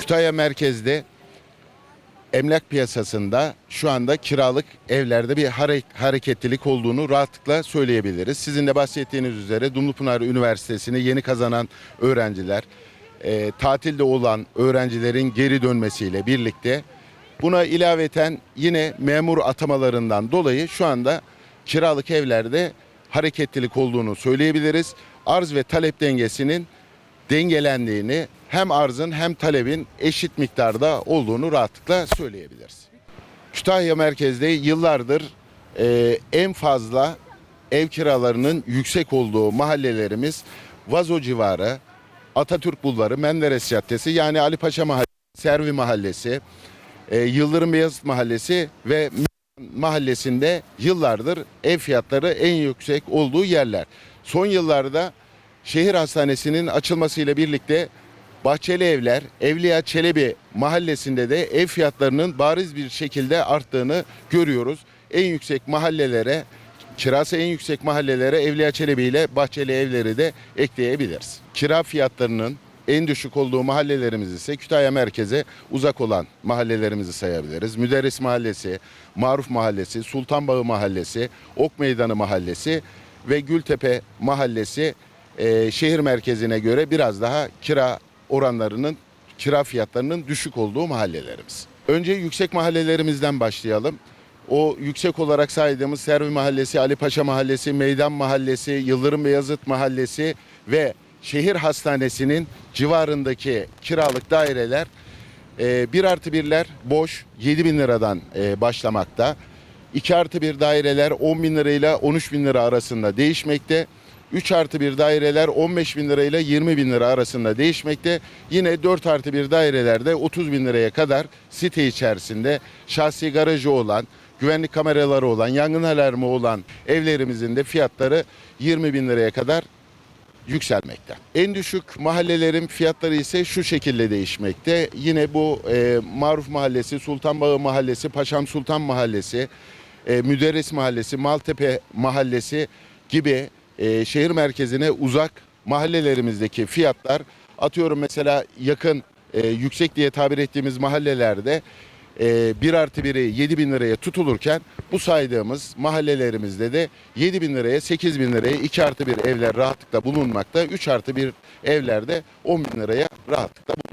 Kütahya merkezde emlak piyasasında şu anda kiralık evlerde bir hare- hareketlilik olduğunu rahatlıkla söyleyebiliriz. Sizin de bahsettiğiniz üzere Dumlupınar Üniversitesi'ni yeni kazanan öğrenciler, e, tatilde olan öğrencilerin geri dönmesiyle birlikte buna ilaveten yine memur atamalarından dolayı şu anda kiralık evlerde hareketlilik olduğunu söyleyebiliriz. Arz ve talep dengesinin dengelendiğini hem arzın hem talebin eşit miktarda olduğunu rahatlıkla söyleyebiliriz. Kütahya merkezde yıllardır e, en fazla ev kiralarının yüksek olduğu mahallelerimiz Vazo civarı, Atatürk Bulvarı, Menderes Caddesi yani Ali Paşa Mahallesi, Servi Mahallesi, e, Yıldırım Beyazıt Mahallesi ve mahallesinde yıllardır ev fiyatları en yüksek olduğu yerler. Son yıllarda şehir hastanesinin açılmasıyla birlikte Bahçeli Evler, Evliya Çelebi mahallesinde de ev fiyatlarının bariz bir şekilde arttığını görüyoruz. En yüksek mahallelere, kirası en yüksek mahallelere Evliya Çelebi ile Bahçeli Evleri de ekleyebiliriz. Kira fiyatlarının en düşük olduğu mahallelerimiz ise Kütahya merkeze uzak olan mahallelerimizi sayabiliriz. Müderris Mahallesi, Maruf Mahallesi, Sultanbağı Mahallesi, Ok Meydanı Mahallesi ve Gültepe Mahallesi e, şehir merkezine göre biraz daha kira oranlarının, kira fiyatlarının düşük olduğu mahallelerimiz. Önce yüksek mahallelerimizden başlayalım. O yüksek olarak saydığımız Servi Mahallesi, Ali Paşa Mahallesi, Meydan Mahallesi, Yıldırım Beyazıt Mahallesi ve şehir hastanesinin civarındaki kiralık daireler e, 1 artı birler boş 7 bin liradan e, başlamakta. 2 artı bir daireler 10 bin lirayla 13 bin lira arasında değişmekte. 3 artı bir daireler 15 bin lirayla 20 bin lira arasında değişmekte. Yine 4 artı bir dairelerde 30 bin liraya kadar site içerisinde şahsi garajı olan, güvenlik kameraları olan, yangın alarmı olan evlerimizin de fiyatları 20 bin liraya kadar yükselmekte. En düşük mahallelerin fiyatları ise şu şekilde değişmekte. Yine bu e, Maruf Mahallesi, Sultanbağı Mahallesi, Paşam Sultan Mahallesi, e, Müderris Mahallesi, Maltepe Mahallesi gibi e, şehir merkezine uzak mahallelerimizdeki fiyatlar atıyorum mesela yakın e, yüksek diye tabir ettiğimiz mahallelerde e, 1 artı 1'i 7 bin liraya tutulurken bu saydığımız mahallelerimizde de 7 bin liraya 8 bin liraya 2 artı 1 evler rahatlıkla bulunmakta. 3 artı 1 evlerde 10 bin liraya rahatlıkla bulunmakta.